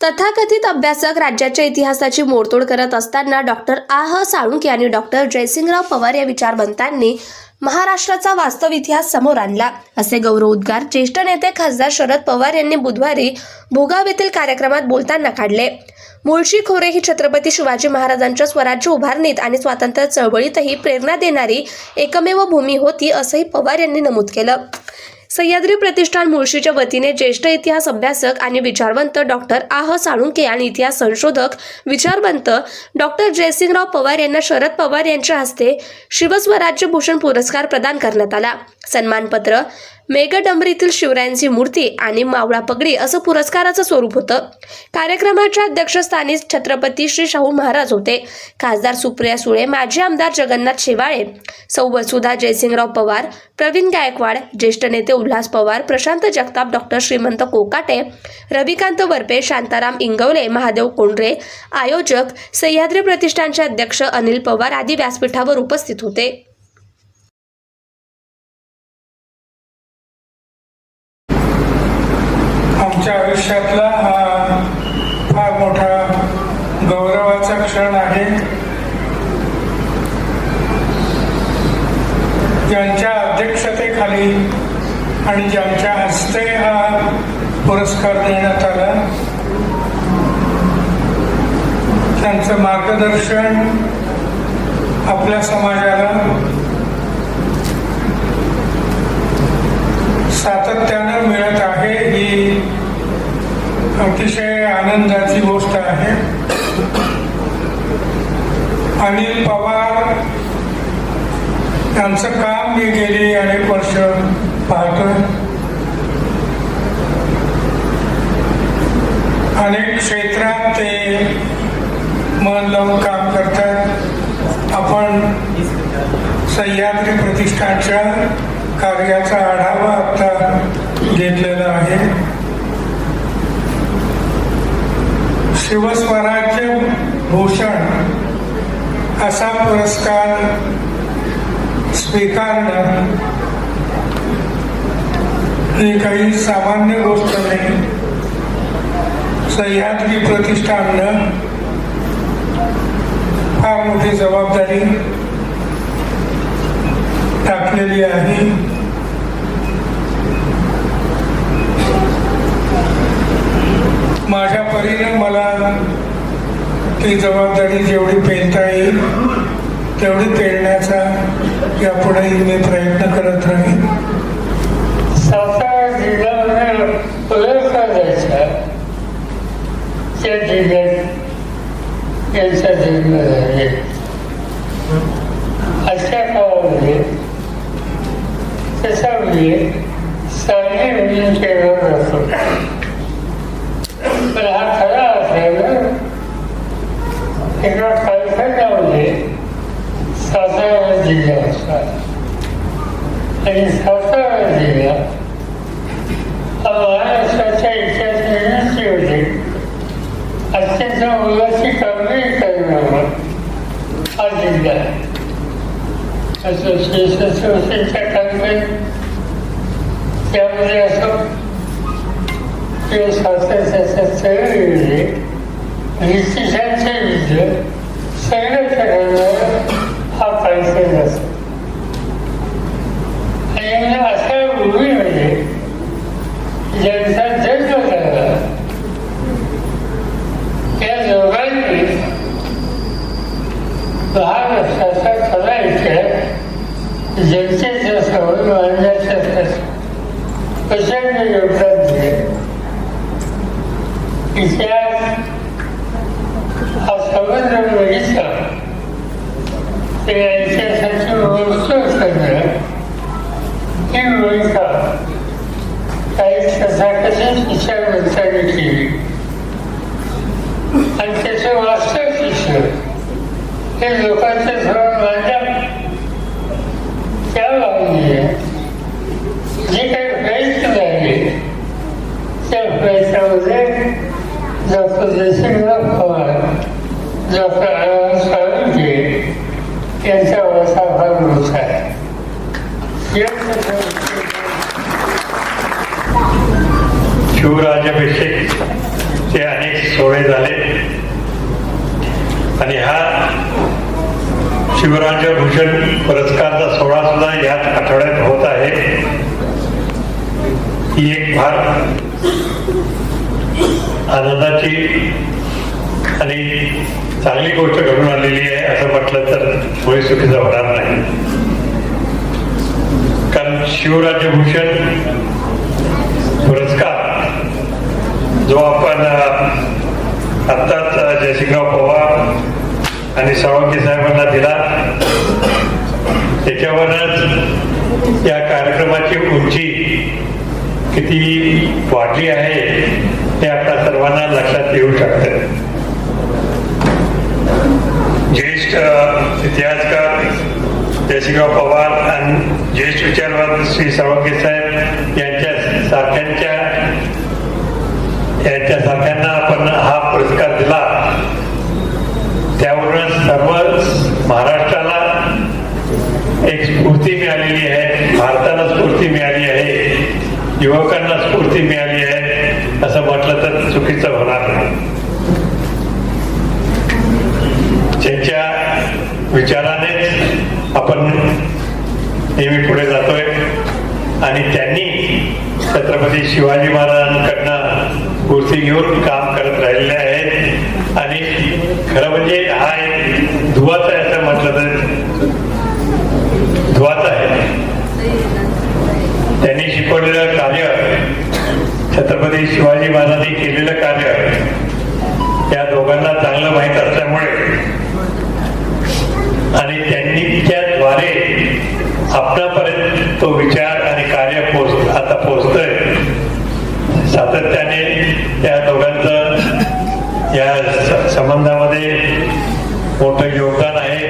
तथाकथित अभ्यासक राज्याच्या इतिहासाची मोडतोड करत असताना डॉक्टर आह साळुंके आणि डॉक्टर जयसिंगराव पवार या विचारवंतांनी महाराष्ट्राचा वास्तव इतिहास समोर आणला. असे गौरव उद्गार ज्येष्ठ नेते खासदार शरद पवार यांनी बुधवारी भोगाव येथील कार्यक्रमात बोलताना काढले. मुळशी खोरे ही छत्रपती शिवाजी महाराजांच्या स्वराज्य उभारणीत आणि स्वातंत्र्य चळवळीतही प्रेरणा देणारी एकमेव भूमी होती असंही पवार यांनी नमूद केलं. सह्याद्री प्रतिष्ठान मुळशीच्या वतीने ज्येष्ठ इतिहास अभ्यासक आणि विचारवंत डॉक्टर आह साळुंके आणि इतिहास संशोधक विचारवंत डॉक्टर जयसिंगराव पवार यांना शरद पवार यांच्या हस्ते शिवस्वराज्य भूषण पुरस्कार प्रदान करण्यात आला. सन्मानपत्र. मेघडंबरीतील शिवरायांची मूर्ती आणि मावळा पगडी असं पुरस्काराचं स्वरूप होतं. कार्यक्रमाच्या अध्यक्षस्थानी छत्रपती श्री शाहू महाराज होते. खासदार सुप्रिया सुळे माजी आमदार जगन्नाथ शेवाळे सौ वसुधा जयसिंगराव पवार प्रवीण गायकवाड ज्येष्ठ नेते उल्हास पवार प्रशांत जगताप डॉक्टर श्रीमंत कोकाटे रविकांत वरपे शांताराम इंगवले महादेव कोंडरे आयोजक सह्याद्री प्रतिष्ठानचे अध्यक्ष अनिल पवार आदी व्यासपीठावर उपस्थित होते. आमच्या आयुष्यातला हा फार मोठा गौरवाचा क्षण आहे. ज्यांच्या अध्यक्षतेखाली आणि ज्यांच्या हस्ते हा पुरस्कार देण्यात आला त्यांचं मार्गदर्शन आपल्या समाजाला सातत्यानं मिळत आहे. अतिशय आनंदाची गोष्ट आहे. अनिल पवार यांचं काम मी गेली अनेक वर्ष पाहतोय. अनेक क्षेत्रात ते मन लावून काम करतात. आपण सह्याद्री प्रतिष्ठानच्या कार्याचा आढावा आता घेतलेला आहे शिवस्वराज्य भूषण असा पुरस्कार स्वीकारणं ही काही सामान्य गोष्ट नाही. सह्याद्री प्रतिष्ठाननं फार मोठी जबाबदारी टाकलेली आहे. ती जबाबदारी जेवढी पेरता येईल तेवढी पेरण्याचा यापुढेही मी प्रयत्न करत राहीन. सातारा जिल्ह्यामध्ये पुरस्कार द्यायचा त्या जिल्ह्यात यांचा जन्म झाले. अशा काळामध्ये त्याच्यामध्ये उल्लेख साधी म्हणून केला जातो पण हा खरा असायला एका कारखान्यामध्ये सातारा जिल्हा होता आणि सातारा जिल्हा हा महाराष्ट्राच्या इतिहासाची होती अत्यंत मोलाची कामगिरी करणारा हा जिल्हा आहे असोसिएशन संस्थेच्या कामगिरी त्यामध्ये असं किंवा स्वातंत्र्याच्या चळवळीमध्ये ब्रिटिशांच्या विरुद्ध संघर्ष करणारा हा कार्यक्रम असतो आणि म्हणजे अशा भूमीमध्ये ज्यांचा जन्म झाला त्या दोघांनी महाराष्ट्राचा खरा इतिहास जनतेच्या समोर मांडण्यासाठी प्रचंड योगदान दिले इतिहास हा संबंध बघितला ते या इतिहासाची मोजतोड करणं ही भूमिका काही तथाकथित विचारवंतांनी केली आणि त्याचं वास्तव चित्र हे लोकांच्या समोर मांडलं त्या बाजूने जी काही प्रयत्न झाले त्या प्रयत्नामध्ये डॉक्टर जयसिंगराव पवार डॉक्टर आनंद साळुंके यांचा वाटा फार मोठा आहे शिवराजाभिषेक चे अनेक सोहळे झाले. आणि हा शिवराज्य भूषण पुरस्कारचा सोहळा सुद्धा याच आठवड्यात होत आहे. ही एक फार आनंदाची आणि चांगली गोष्ट घडून आलेली आहे असं म्हटलं तर मुळे चुकीचं होणार नाही. कारण शिवराजभूषण पुरस्कार जो आपण आत्ताच जयसिंगराव पवार आणि सावंगी साहेबांना दिला त्याच्यावरच या कार्यक्रमाची उंची किती वाढली आहे हे आपल्या सर्वांना लक्षात येऊ शकते. ज्येष्ठ इतिहासकार जयसिंगराव पवार आणि ज्येष्ठ विचारवाद श्री सावंगे साहेब यांच्या सारख्यांच्या यांच्या सारख्यांना आपण हा पुरस्कार दिला त्यावरूनच सर्व महाराष्ट्राला एक स्फूर्ती मिळालेली आहे भारताला स्फूर्ती मिळाली आहे युवकांना स्फूर्ती मिळाली आहे असं म्हटलं तर चुकीचं होणार नाही ज्यांच्या विचारानेच आपण नेहमी पुढे जातोय. आणि त्यांनी छत्रपती शिवाजी महाराजांकडनं स्फूर्ती घेऊन काम करत राहिलेले आहेत. आणि खरं म्हणजे हा एक धुवाच आहे असं म्हटलं तर धुवाच आहे. त्यांनी शिकवलेलं कार्य छत्रपती शिवाजी महाराजांनी केलेलं कार्य या दोघांना चांगलं माहीत असल्यामुळे आणि त्यांनी द्वारे आपणापर्यंत तो विचार आणि कार्य पोच आता पोचतोय. सातत्याने त्या दोघांचं या संबंधामध्ये मोठं योगदान आहे.